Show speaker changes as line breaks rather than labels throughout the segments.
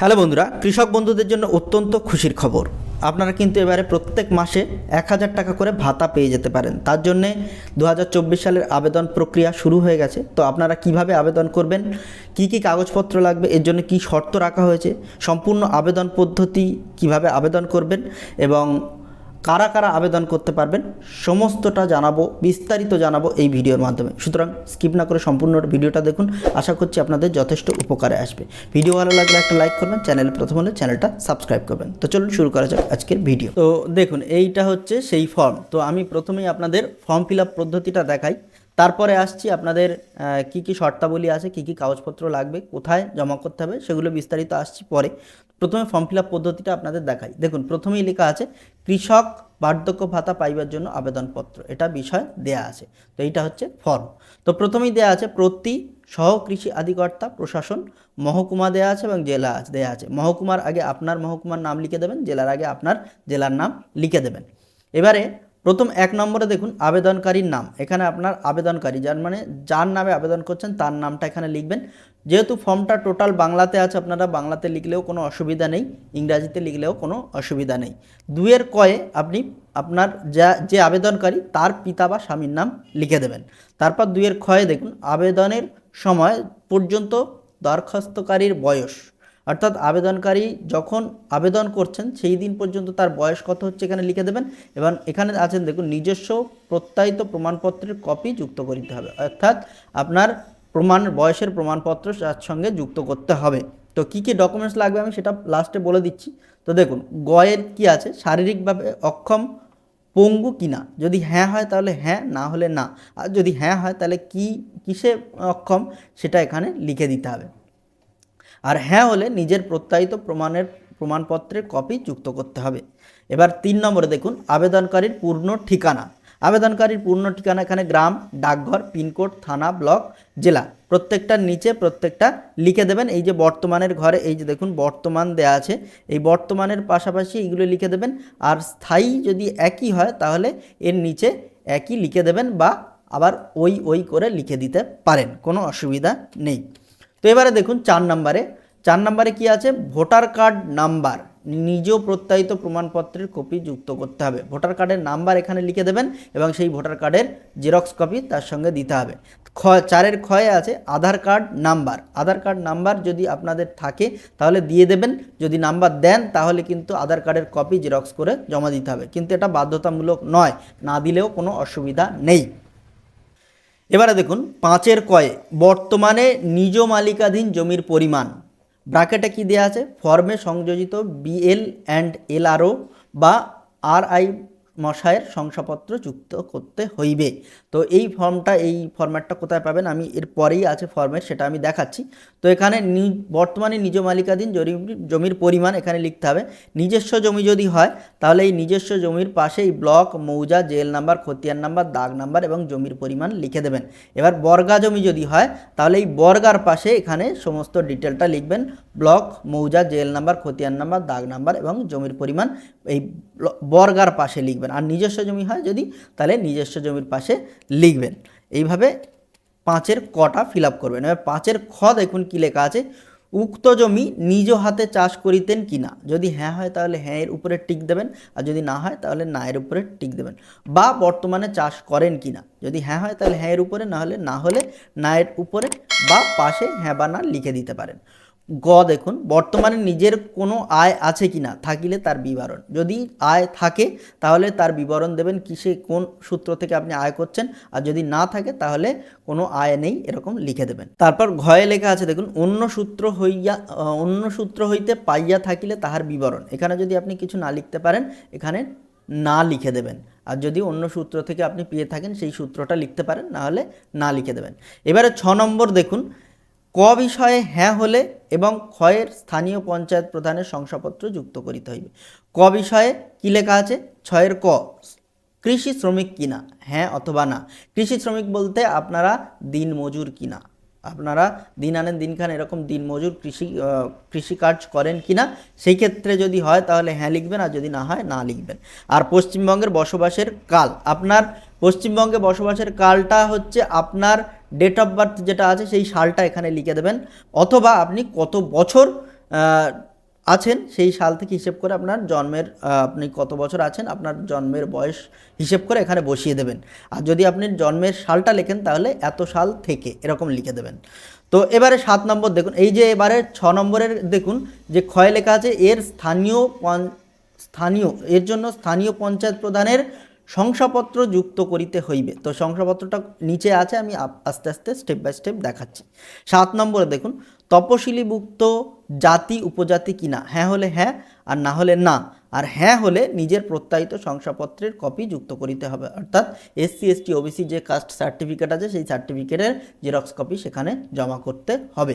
Hello বন্ধুরা, কৃষক বন্ধুদের জন্য অত্যন্ত খুশির খবর। আপনারা কিন্তু এবারে প্রত্যেক মাসে এক হাজার টাকা করে ভাতা পেয়ে যেতে পারেন। তার জন্যে দু হাজার চব্বিশ সালের আবেদন প্রক্রিয়া শুরু হয়ে গেছে। তো আপনারা কীভাবে আবেদন করবেন? কি কি কাগজপত্র লাগবে? এর জন্য কি শর্ত রাখা হয়েছে? সম্পূর্ণ আবেদন পদ্ধতি কীভাবে আবেদন করবেন? এবং কারা কারা আবেদন করতে পারবেন সমস্তটা জানাব, বিস্তারিত জানাব এই ভিডিওর মাধ্যমে। সুতরাং স্কিপ না করে সম্পূর্ণ ভিডিওটা দেখুন। আশা করছি আপনাদের যথেষ্ট উপকারে আসবে। ভিডিও ভালো লাগলে একটা লাইক করবেন চ্যানেল প্রথম হলে চ্যানেলটা সাবস্ক্রাইব করবেন। তো চলুন শুরু করা যাক আজকের ভিডিও। তো দেখুন, এইটা হচ্ছে সেই ফর্ম তো আমি প্রথমেই আপনাদের ফর্ম ফিল আপ পদ্ধতিটা দেখাই। তারপরে আসছি আপনাদের কি কি শর্তাবলী আছে, কি কি কাগজপত্র লাগবে, কোথায় জমা করতে হবে, সেগুলো বিস্তারিত আসছি পরে। প্রথমে ফর্ম ফিল আপ পদ্ধতিটা আপনাদের দেখাই। দেখুন, প্রথমেই লেখা আছে, কৃষক বার্ধক্য ভাতা পাইবার জন্য আবেদনপত্র। এটা বিষয় দেয়া আছে। তো এইটা হচ্ছে ফর্ম তো প্রথমেই দেয়া আছে, প্রতি সহ কৃষি আধিকর্তা, প্রশাসন, মহকুমা দেয়া আছে এবং জেলা আছে, দেয়া আছে। মহকুমার আগে আপনার মহকুমার নাম লিখে দেবেন, জেলার আগে আপনার জেলার নাম লিখে দেবেন। এবারে প্রথম এক নম্বরে দেখুন, আবেদনকারীর নাম। এখানে আপনার আবেদনকারী, যার মানে যার নামে আবেদন করছেন, তার নামটা এখানে লিখবেন। যেহেতু ফর্মটা টোটাল বাংলাতে আছে, আপনারা বাংলাতে লিখলেও কোনো অসুবিধা নেই, ইংরাজিতে লিখলেও কোনো অসুবিধা নেই। দুয়ের কয়ে আপনি আপনার যা, যে আবেদনকারী, তার পিতা বা স্বামীর নাম লিখে দেবেন। তারপর দুয়ের ক্ষয়ে দেখুন, আবেদনের সময় পর্যন্ত দরখাস্তকারীর বয়স। অর্থাৎ আবেদনকারী যখন আবেদন করছেন, সেই দিন পর্যন্ত তার বয়স কত হচ্ছে এখানে লিখে দেবেন এবং এখানে আছেন দেখুন, নিজস্ব প্রত্যায়িত প্রমাণপত্রের কপি যুক্ত করতে হবে। অর্থাৎ আপনার প্রমাণ, বয়সের প্রমাণপত্র তার সঙ্গে যুক্ত করতে হবে। তো কি কি ডকুমেন্টস লাগবে আমি সেটা লাস্টে বলে দিচ্ছি। তো দেখুন, গয়ের কি আছে? শারীরিকভাবে অক্ষম, পঙ্গু কিনা? যদি হ্যাঁ হয় তাহলে হ্যাঁ না হলে না। আর যদি হ্যাঁ হয় তাহলে কি, কিসে অক্ষম সেটা এখানে লিখে দিতে হবে। আর হ্যাঁ হলে নিজের প্রত্যায়িত প্রমাণের প্রমাণপত্রের কপি যুক্ত করতে হবে। এবার তিন নম্বরে দেখুন, আবেদনকারীর পূর্ণ ঠিকানা। আবেদনকারীর পূর্ণ ঠিকানা এখানে গ্রাম, ডাকঘর, পিনকোড, থানা, ব্লক, জেলা। প্রত্যেকটার নিচে প্রত্যেকটা লিখে দেবেন। এই যে বর্তমানের ঘরে, এই যে দেখুন, বর্তমান দেয়া আছে। এই বর্তমানের পাশাপাশি এইগুলো লিখে দেবেন। আর স্থায়ী যদি একই হয়, তাহলে এর নিচে একই লিখে দেবেন বা আবার ওই ওই করে লিখে দিতে পারেন। কোনো অসুবিধা নেই। তো এবারে দেখুন, চার নম্বরে চার নম্বরে কি আছে? Voter card number. নিজ প্রত্যায়িত প্রমাণপত্রের কপি যুক্ত করতে হবে। ভোটার কার্ডের নাম্বার এখানে লিখে দেবেন এবং সেই ভোটার কার্ডের জেরক্স কপি তার সঙ্গে দিতে হবে। খ, চারের ক্ষয়ে আছে Aadhaar card number. Aadhaar card number যদি আপনাদের থাকে, তাহলে দিয়ে দেবেন। যদি নাম্বার দেন, তাহলে কিন্তু আধার কার্ডের কপি জেরক্স করে জমা দিতে হবে। কিন্তু এটা বাধ্যতামূলক নয়। না দিলেও কোনো অসুবিধা নেই। এবারে দেখুন, পাঁচের কয়ে বর্তমানে নিজ মালিকাধীন জমির পরিমাণ। ব্র্যাকেটে কি দেওয়া আছে? ফর্মে সংযোজিত বিএল অ্যান্ড এলআরও বা আর আই মশায়ের শংসাপত্র যুক্ত করতে হইবে। তো এই ফর্মটা, এই ফরম্যাটটা কোথায় পাবেন? আমি এর পরেই আছে ফর্মের সেটা আমি দেখাচ্ছি। তো এখানে বর্তমানে নিজ মালিকাধীন জমি- জমির পরিমাণ এখানে লিখতে হবে। নিজস্ব জমি যদি হয়, তাহলে এই নিজস্ব জমির পাশে এই ব্লক, মৌজা, জেল নাম্বার, খতিয়ান নাম্বার, দাগ নাম্বার এবং জমির পরিমাণ লিখে দেবেন। এবার বর্গা জমি যদি হয়, তাহলে এই বর্গার পাশে এখানে সমস্ত ডিটেলটা লিখবেন। ব্লক, মৌজা, জেল নাম্বার, খতিয়ান নাম্বার, দাগ নাম্বার এবং জমির পরিমাণ, এই বর্গার পাশে লিখবেন। আর নিজস্ব জমি হয় যদি, তাহলে নিজস্ব জমির পাশে লিখবেন। এইভাবে পাঁচের কটা ফিল আপ করবেন। এবার পাঁচের খ দেখুন কি লেখা আছে। উক্ত জমি নিজ হাতে চাষ করিতেন কিনা যদি হ্যাঁ হয় তাহলে হ্যাঁ এর উপরে টিক দেবেন। আর যদি না হয় তাহলে না এর উপরে টিক দেবেন। বা বর্তমানে চাষ করেন কিনা যদি হ্যাঁ হয় তাহলে হ্যাঁ এর উপরে, না হলে না হলে না এর উপরে, বা পাশে হ্যাঁ বা না লিখে দিতে পারেন। গ দেখুন, বর্তমানে নিজের কোনো আয় আছে কিনা থাকিলে তার বিবরণ। যদি আয় থাকে, তাহলে তার বিবরণ দেবেন কিসে কোন সূত্র থেকে আপনি আয় করছেন। আর যদি না থাকে, তাহলে কোনো আয় নেই, এরকম লিখে দেবেন। তারপর ঘয়ে লেখা আছে, দেখুন, অন্য সূত্র হইয়া অন্য সূত্র হইতে পাইয়া থাকিলে তাহার বিবরণ। এখানে যদি আপনি কিছু না লিখতে পারেন, এখানে না লিখে দেবেন। আর যদি অন্য সূত্র থেকে আপনি পেয়ে থাকেন, সেই সূত্রটা লিখতে পারেন, না হলে না লিখে দেবেন। এবারে ছ নম্বর দেখুন ক বিষয়ে হ্যাঁ হলে এবং ক্ষয়ের স্থানীয় পঞ্চায়েত প্রধানের শংসাপত্র যুক্ত করিতে হইবে। ক বিষয়ে কী লেখা আছে? ছয়ের ক, কৃষি শ্রমিক কিনা? হ্যাঁ অথবা না? কৃষি শ্রমিক বলতে আপনারা দিন মজুর কিনা? আপনারা দিন আনেন, দিন খান এরকম দিন মজুর কৃষি কৃষিকাজ করেন কিনা? সেই ক্ষেত্রে যদি হয় তাহলে হ্যাঁ লিখবেন আর যদি না হয় না লিখবেন। আর পশ্চিমবঙ্গের বসবাসের কাল, আপনার পশ্চিমবঙ্গে বসবাসের কালটা হচ্ছে আপনার ডেট অফ বার্থ যেটা আছে, সেই সালটা এখানে লিখে দেবেন। অথবা আপনি কত বছর আছেন, সেই সাল থেকে হিসেব করে আপনার জন্মের আপনি কত বছর আছেন, আপনার জন্মের বয়স হিসেব করে এখানে বসিয়ে দেবেন। আর যদি আপনি জন্মের সালটা লেখেন, তাহলে এত সাল থেকে এরকম লিখে দেবেন। তো এবারে সাত নম্বর দেখুন, এই যে এবারে ছ নম্বরের দেখুন, যে ক্ষয় লেখা আছে, এর স্থানীয় স্থানীয়, এর জন্য স্থানীয় পঞ্চায়েত প্রধানের শংসাপত্র যুক্ত করিতে হইবে। তো শংসাপত্রটা নিচে আছে, আমি আস্তে আস্তে স্টেপ বাই স্টেপ দেখাচ্ছি। সাত নম্বরে দেখুন, তপশিলিভুক্ত জাতি উপজাতি কিনা? হ্যাঁ হলে হ্যাঁ আর না হলে না। আর হ্যাঁ হলে নিজের প্রত্যায়িত শংসাপত্রের কপি যুক্ত করিতে হবে। অর্থাৎ এসসি এসটি ওবিসি যে কাস্ট সার্টিফিকেট আছে, সেই সার্টিফিকেটের জেরক্স কপি সেখানে জমা করতে হবে।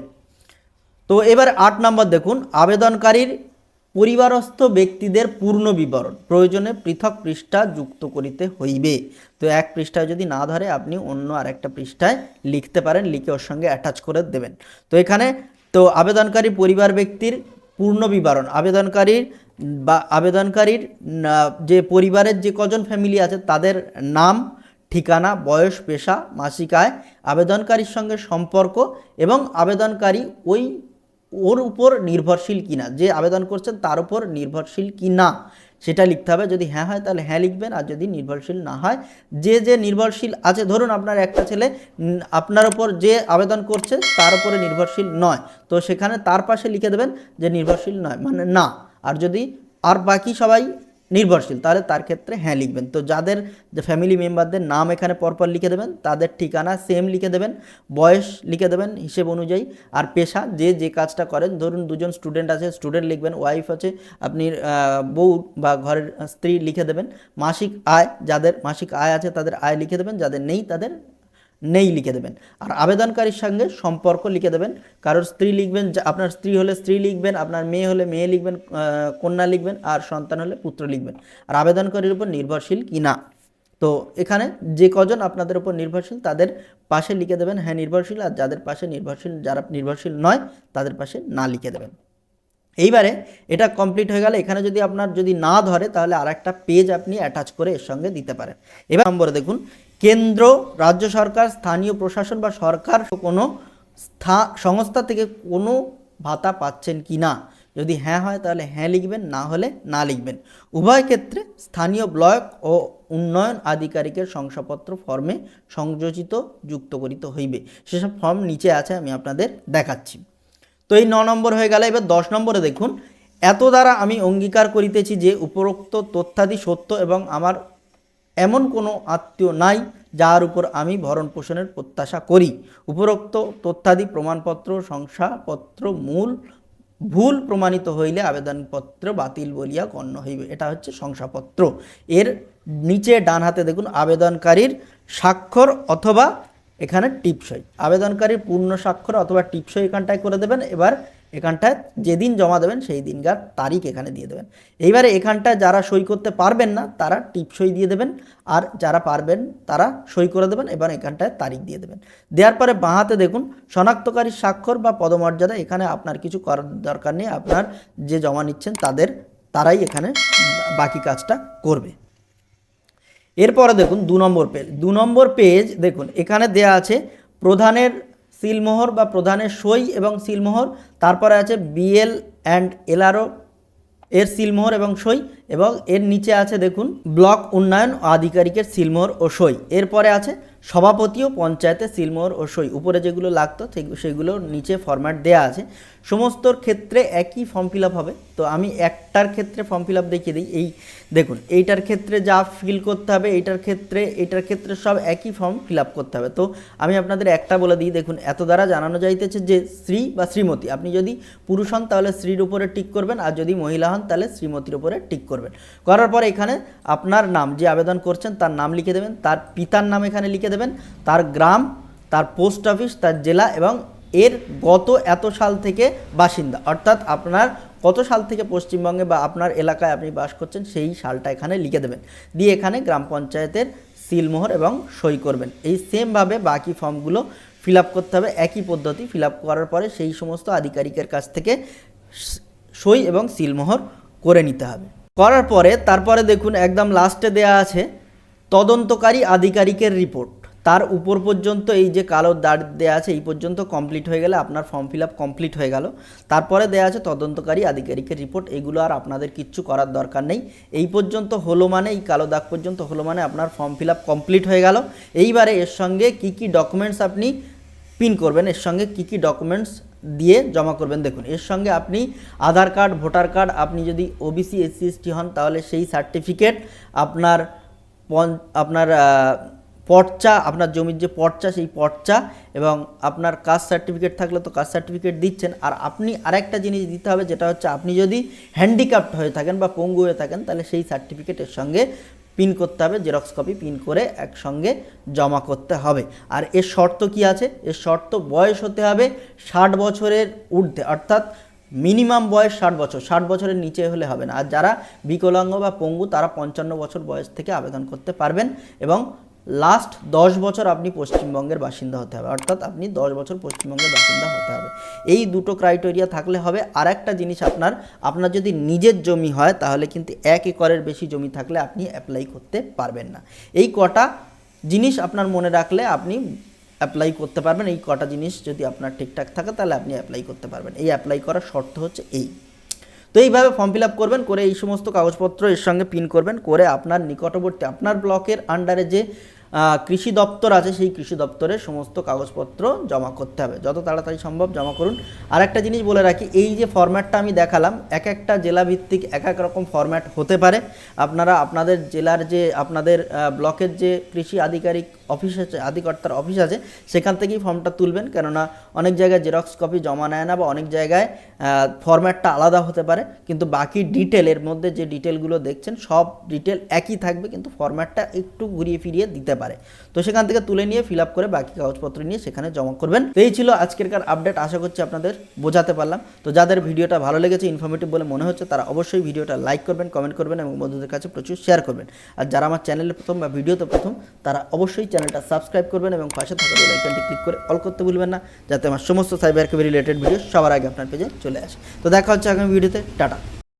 তো এবার আট নম্বর দেখুন, আবেদনকারীর পরিবারস্থ ব্যক্তিদের পূর্ণ বিবরণ প্রয়োজনে পৃথক পৃষ্ঠা যুক্ত করিতে হইবে। তো এক পৃষ্ঠায় যদি না ধরে, আপনি অন্য আরেকটা পৃষ্ঠায় লিখতে পারেন, লিখে ওর সঙ্গে অ্যাটাচ করে দেবেন। তো এখানে, তো আবেদনকারী পরিবার ব্যক্তির পূর্ণ বিবরণ, আবেদনকারীর বা আবেদনকারীর যে পরিবারের যে কজন ফ্যামিলি আছে, তাদের নাম, ঠিকানা, বয়স, পেশা, মাসিক আয়, আবেদনকারীর সঙ্গে সম্পর্ক এবং আবেদনকারী ওই ওর উপর নির্ভরশীল কি না? যে আবেদন করছেন তার উপর নির্ভরশীল কি না? সেটা লিখতে হবে। যদি হ্যাঁ হয় তাহলে হ্যাঁ লিখবেন, আর যদি নির্ভরশীল না হয়, যে যে নির্ভরশীল আছে, ধরুন আপনার একটা ছেলে আপনার ওপর যে আবেদন করছে তার উপরে নির্ভরশীল নয়। তো সেখানে তার পাশে লিখে দেবেন যে নির্ভরশীল নয় মানে না। আর যদি আর বাকি সবাই নির্ভরশীল, তাহলে তার ক্ষেত্রে হ্যাঁ লিখবেন। তো যাদের ফ্যামিলি মেম্বারদের নাম এখানে পরপর লিখে দেবেন, তাদের ঠিকানা সেম লিখে দেবেন, বয়স লিখে দেবেন, হিসেব অনুযায়ী, আর পেশা যে যে কাজটা করেন, ধরুন দুজন স্টুডেন্ট আছে স্টুডেন্ট লিখবেন ওয়াইফ আছে, আপনি বউ বা ঘরের স্ত্রী লিখে দেবেন, মাসিক আয়, যাদের মাসিক আয় আছে তাদের আয় লিখে দেবেন, যাদের নেই তাদের নেই লিখে দেবেন। আর আবেদনকারীর সঙ্গে সম্পর্ক লিখে দেবেন। কারোর স্ত্রী লিখবেন আপনার স্ত্রী হলে স্ত্রী লিখবেন, আপনার মেয়ে হলে মেয়ে লিখবেন কন্যা লিখবেন, আর সন্তান হলে পুত্র লিখবেন। আর আবেদনকারীর উপর নির্ভরশীল কি না? তো এখানে যে কজন আপনাদের উপর নির্ভরশীল, তাদের পাশে লিখে দেবেন হ্যাঁ নির্ভরশীল, আর যাদের পাশে নির্ভরশীল, যারা নির্ভরশীল নয়, তাদের পাশে না লিখে দেবেন। এইবারে এটা কমপ্লিট হয়ে গেলে এখানে যদি আপনার যদি না ধরে, তাহলে আর একটা পেজ আপনি অ্যাটাচ করে এর সঙ্গে দিতে পারেন। এবার নম্বরে দেখুন কেন্দ্র, রাজ্য সরকার, স্থানীয় প্রশাসন বা সরকার কোনো স্থা, সংস্থা থেকে কোনো ভাতা পাচ্ছেন কি না? যদি হ্যাঁ হয় তাহলে হ্যাঁ লিখবেন, না হলে না লিখবেন। উভয় ক্ষেত্রে স্থানীয় ব্লক ও উন্নয়ন আধিকারিকের শংসাপত্র ফর্মে সংযোজিত, যুক্ত করিতে হইবে। সেসব ফর্ম নিচে আছে, আমি আপনাদের দেখাচ্ছি। তো এই ন নম্বর হয়ে গেল। এবার দশ নম্বরে দেখুন। এত দ্বারা আমি অঙ্গীকার করিতেছি যে উপরোক্ত তথ্যাদি সত্য এবং আমার এমন কোনো আত্মীয় নাই যার উপর আমি ভরণ পোষণের প্রত্যাশা করি। উপরোক্ত তথ্যাদি প্রমাণপত্র, শংসাপত্র, মূল ভুল প্রমাণিত হইলে আবেদনপত্র বাতিল বলিয়া গণ্য হইবে। এটা হচ্ছে শংসাপত্র। এর নিচে ডান হাতে দেখুন, আবেদনকারীর স্বাক্ষর অথবা এখানে টিপসই। আবেদনকারীর পূর্ণ স্বাক্ষর অথবা টিপসই এখানটায় করে দেবেন। এবার এখানটায় যেদিন জমা দেবেন সেই দিনকার তারিখ এখানে দিয়ে দেবেন। এইবারে এখানটায় যারা সই করতে পারবেন না, তারা টিপসই দিয়ে দেবেন। আর যারা পারবেন, তারা সই করে দেবেন, এবার এখানটায় তারিখ দিয়ে দেবেন। দেওয়ার পরে বাঁহাতে দেখুন, শনাক্তকারী স্বাক্ষর বা পদমর্যাদা এখানে আপনার কিছু করার দরকার নেই। আপনার যে জমা নিচ্ছেন তাদের, তারাই এখানে বাকি কাজটা করবে। এরপরে দেখুন, দু নম্বর পেজ দু নম্বর পেজ দেখুন, এখানে দেয়া আছে, প্রধানের সিলমোহর বা প্রধানের সই এবং সিলমোহর, তারপরে আছে বিএল অ্যান্ড এলআরও, এর সিলমোহর এবং সই, এবং এর নিচে আছে দেখুন ব্লক উন্নয়ন ও আধিকারিকের সিলমোহর ও সই। এরপরে আছে সভাপতি ও পঞ্চায়েতের সিলমোহর ও সই। উপরে যেগুলো লাগতো সেই- সেগুলো নিচে ফরম্যাট দেয়া আছে। সমস্তর ক্ষেত্রে একই ফর্ম ফিল হবে। তো আমি একটার ক্ষেত্রে ফর্ম ফিল আপ দেখিয়ে দিই। এই দেখুন, এইটার ক্ষেত্রে যা ফিল করতে হবে, এইটার ক্ষেত্রে এইটার ক্ষেত্রে সব একই ফর্ম ফিল আপ করতে হবে। তো আমি আপনাদের একটা বলে দিই, দেখুন, এত দ্বারা জানানো যাইতেছে যে শ্রী বা শ্রীমতী। আপনি যদি পুরুষ হন, তাহলে শ্রীর উপরে টিক করবেন, আর যদি মহিলা হন, তাহলে শ্রীমতীর উপরে টিক করবেন। করার পর এখানে আপনার নাম যে আবেদন করছেন, তার নাম লিখে দেবেন, তার পিতার নাম এখানে লিখে দেবেন, তার গ্রাম, তার পোস্ট অফিস তার জেলা এবং এর গত এত সাল থেকে বাসিন্দা। অর্থাৎ আপনার কত সাল থেকে পশ্চিমবঙ্গে বা আপনার এলাকায় আপনি বাস করছেন, সেই সালটা এখানে লিখে দেবেন। দিয়ে এখানে গ্রাম পঞ্চায়েতের সিলমোহর এবং সই করবেন। এই সেমভাবে বাকি ফর্মগুলো ফিল করতে হবে, একই পদ্ধতি ফিল করার পরে সেই সমস্ত আধিকারিকের কাছ থেকে সই এবং সিলমোহর করে নিতে হবে। করার পরে, তারপরে দেখুন, একদম লাস্টে দেয়া আছে, তদন্তকারী আধিকারিকের রিপোর্ট তার উপর পর্যন্ত এই যে কালো দাগ দেওয়া আছে, এই পর্যন্ত কমপ্লিট হয়ে গেলে আপনার ফর্ম ফিল আপ কমপ্লিট হয়ে গেল। তারপরে দেওয়া আছে তদন্তকারী আধিকারিকের রিপোর্ট এগুলো আর আপনাদের কিচ্ছু করার দরকার নেই। এই পর্যন্ত হলো মানে এই কালো দাগ পর্যন্ত হলো মানে আপনার ফর্ম ফিল আপ কমপ্লিট হয়ে গেল। এইবারে এর সঙ্গে কি কি ডকুমেন্টস আপনি পিন করবেন, এর সঙ্গে কি কি ডকুমেন্টস দিয়ে জমা করবেন দেখুন। এর সঙ্গে আপনি আধার কার্ড ভোটার কার্ড আপনি যদি ওবিসি এসসি এসটি হন, তাহলে সেই সার্টিফিকেট আপনার আপনার পর্চা, আপনার জমির যে পর্চা, সেই পর্চা এবং আপনার কাস্ট সার্টিফিকেট থাকলে তো কাস্ট সার্টিফিকেট দিচ্ছেন। আর আপনি আরেকটা জিনিস দিতে হবে, যেটা হচ্ছে আপনি যদি হ্যান্ডিক্যাপ্ট হয়ে থাকেন বা পঙ্গু হয়ে থাকেন, তাহলে সেই সার্টিফিকেটের সঙ্গে পিন করতে হবে, জেরক্স কপি পিন করে একসঙ্গে জমা করতে হবে। আর এর শর্ত কি আছে? এর শর্ত বয়স হতে হবে ষাট বছরের ঊর্ধ্বে, অর্থাৎ মিনিমাম বয়স ষাট বছর। ষাট বছরের নিচে হলে হবে না। আর যারা বিকলাঙ্গ বা পঙ্গু, তারা পঞ্চান্ন বছর বয়স থেকে আবেদন করতে পারবেন এবং লাস্ট দশ বছর আপনি পশ্চিমবঙ্গের বাসিন্দা হতে হবে, অর্থাৎ আপনি দশ বছর পশ্চিমবঙ্গের বাসিন্দা হতে হবে। এই দুটো ক্রাইটেরিয়া থাকলে হবে। আর একটা জিনিস আপনার আপনার যদি নিজের জমি হয়, তাহলে কিন্তু এক একরের বেশি জমি থাকলে আপনি অ্যাপ্লাই করতে পারবেন না। এই কটা জিনিস আপনার মনে রাখলে আপনি অ্যাপ্লাই করতে পারবেন। এই কটা জিনিস যদি আপনার ঠিকঠাক থাকে, তাহলে আপনি অ্যাপ্লাই করতে পারবেন। এই অ্যাপ্লাই করার শর্ত হচ্ছে এই। তো এইভাবে ফর্ম ফিল আপ করবেন, করে এই সমস্ত কাগজপত্র এর সঙ্গে পিন করবেন, করে আপনার নিকটবর্তী, আপনার ব্লকের আন্ডারে যে কৃষি দপ্তর আছে, সেই কৃষি দপ্তরে সমস্ত কাগজপত্র জমা করতে হবে। যত তাড়াতাড়ি সম্ভব জমা করুন। আর একটা জিনিস বলে রাখি, এই যে ফরম্যাটটা আমি দেখালাম, এক একটা জেলা ভিত্তিক এক এক রকম ফরম্যাট হতে পারে। আপনারা, আপনাদের জেলার যে, আপনাদের ব্লকের যে কৃষি আধিকারিক অফিস আছে, আধিকর্তার অফিস আছে, সেখান থেকেই ফর্মটা তুলবেন। কেননা, অনেক জায়গায় জেরক্স কপি জমা নেয় না বা অনেক জায়গায় ফরম্যাটটা আলাদা হতে পারে। কিন্তু বাকি ডিটেলের মধ্যে যে ডিটেলগুলো দেখছেন, সব ডিটেল একই থাকবে, কিন্তু ফরম্যাটটা একটু ঘুরিয়ে ফিরিয়ে দিতে পারে তো সেখান থেকে তুলে নিয়ে ফিল করে বাকি কাগজপত্র নিয়ে সেখানে জমা করবেন। তো এই ছিল আজকেরকার আপডেট আশা করছি আপনাদের বোঝাতে পারলাম। তো যাদের ভিডিওটা ভালো লেগেছে ইনফরমেটিভ বলে মনে হচ্ছে, তারা অবশ্যই ভিডিওটা লাইক করবেন কমেন্ট করবেন এবং বন্ধুদের কাছে প্রচুর শেয়ার করবেন। আর যারা আমার চ্যানেলে প্রথম বা ভিডিওতে প্রথম, তারা অবশ্যই চ্যানেলটা সাবস্ক্রাইব করবেন এবং পাশে থাকা বেল আইকনটি ক্লিক করে অল করতে ভুলবেন না, যাতে আমার সমস্ত সাইবার রিলেটেড ভিডিও সবার আগে আপনার পেজে চলে আসে। তো দেখা হচ্ছে আগামী ভিডিওতে টাটা।